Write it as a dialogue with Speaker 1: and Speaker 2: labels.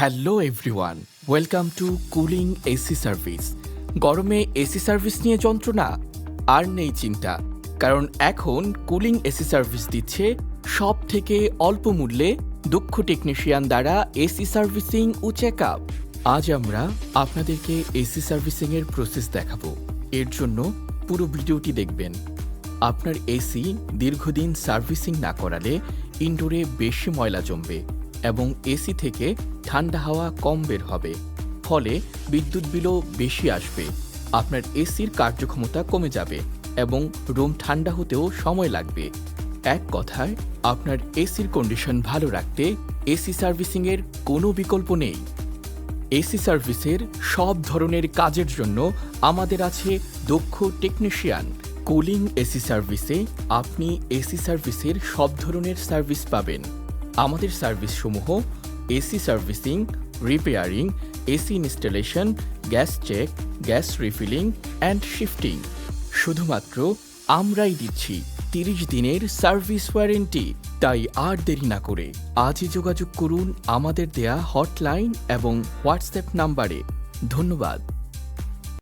Speaker 1: Hello everyone welcome to cooling AC service গরমে AC service নিয়ে যন্ত্রণা? আর নেই চিন্তা। কারণ এখন কুলিং এসি সার্ভিস দিচ্ছে সব থেকে অল্প মূল্যে দক্ষ টেকনিশিয়ান দ্বারা এসি সার্ভিসিং ও চেক আপ আজ আমরা আপনাদেরকে এসি সার্ভিসিং এর প্রসেস দেখাবো। এর জন্য পুরো ভিডিওটি দেখবেন। আপনার এসি দীর্ঘদিন সার্ভিসিং না করালে ইনডোরে বেশি ময়লা জমবে। এবং এসি থেকে ঠান্ডা হাওয়া কম বের হবে, ফলে বিদ্যুৎ বিলও বেশি আসবে। আপনার এসির কার্যক্ষমতা কমে যাবে এবং রুম ঠান্ডা হতেও সময় লাগবে। এক কথায়, আপনার এসির কন্ডিশন ভালো রাখতে এসি সার্ভিসিংয়ের কোনো বিকল্প নেই। এসি সার্ভিসের সব ধরনের কাজের জন্য আমাদের আছে দক্ষ টেকনিশিয়ান। কুলিং এসি সার্ভিসে আপনি এসি সার্ভিসের সব ধরনের সার্ভিস পাবেন। আমাদের সার্ভিসসমূহ, AC servicing, repairing, AC installation, gas check, gas refilling, and shifting. শুধুমাত্র আমরাই দিচ্ছি তিরিশ দিনের সার্ভিস ওয়ারেন্টি। তাই আর দেরি না করে আজই যোগাযোগ করুন আমাদের দেয়া হটলাইন এবং হোয়াটসঅ্যাপ নাম্বারে। ধন্যবাদ।